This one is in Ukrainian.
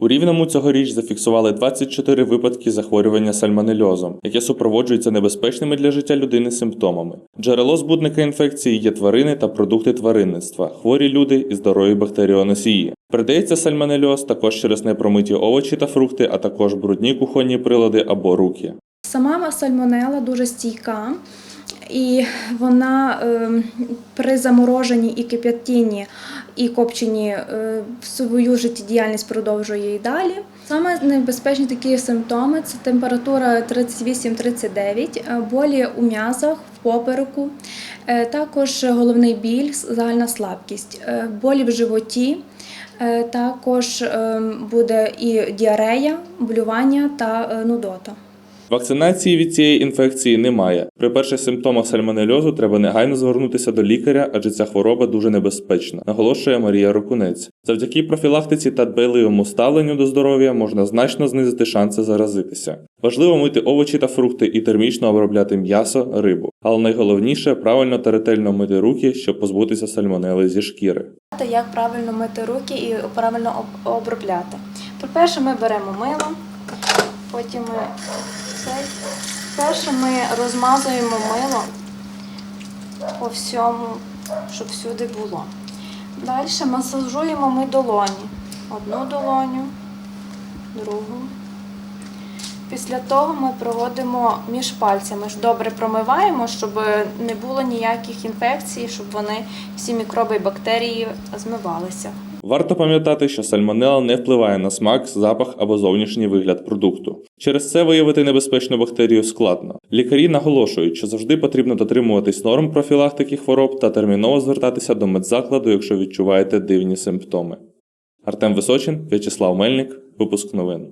У Рівному цьогоріч зафіксували 24 випадки захворювання сальмонельозом, яке супроводжується небезпечними для життя людини симптомами. Джерело збудника інфекції є тварини та продукти тваринництва, хворі люди і здорові бактеріоносії. Передається сальмонельоз також через непромиті овочі та фрукти, а також брудні кухонні прилади або руки. Сама сальмонела дуже стійка, і вона е, при замороженні і кип'ятінні і копченні е, свою життєдіяльність продовжує і далі. Саме небезпечні такі симптоми це температура 38-39, е, болі у м'язах, в попереку, е, також головний біль, загальна слабкість, болі в животі. Також е, буде і діарея, блювання та нудота. Вакцинації від цієї інфекції немає. При перших симптомах сальмонельозу треба негайно звернутися до лікаря, адже ця хвороба дуже небезпечна, наголошує Марія Рокунець. Завдяки профілактиці та дбайливому ставленню до здоров'я можна значно знизити шанси заразитися. Важливо мити овочі та фрукти і термічно обробляти м'ясо, рибу. Але найголовніше правильно та ретельно мити руки, щоб позбутися сальмонели зі шкіри. Як правильно мити руки і правильно обробляти. По-перше, ми беремо мило, потім ми цей. Перше ми розмазуємо мило по всьому, щоб всюди було. Далі масажуємо ми долоні. Одну долоню, другу. Після того ми проводимо між пальцями. Добре промиваємо, щоб не було ніяких інфекцій, щоб вони всі мікроби і бактерії змивалися. Варто пам'ятати, що сальмонела не впливає на смак, запах або зовнішній вигляд продукту. Через це виявити небезпечну бактерію складно. Лікарі наголошують, що завжди потрібно дотримуватись норм профілактики хвороб та терміново звертатися до медзакладу, якщо відчуваєте дивні симптоми. Артем Височин, В'ячеслав Мельник, випуск новин.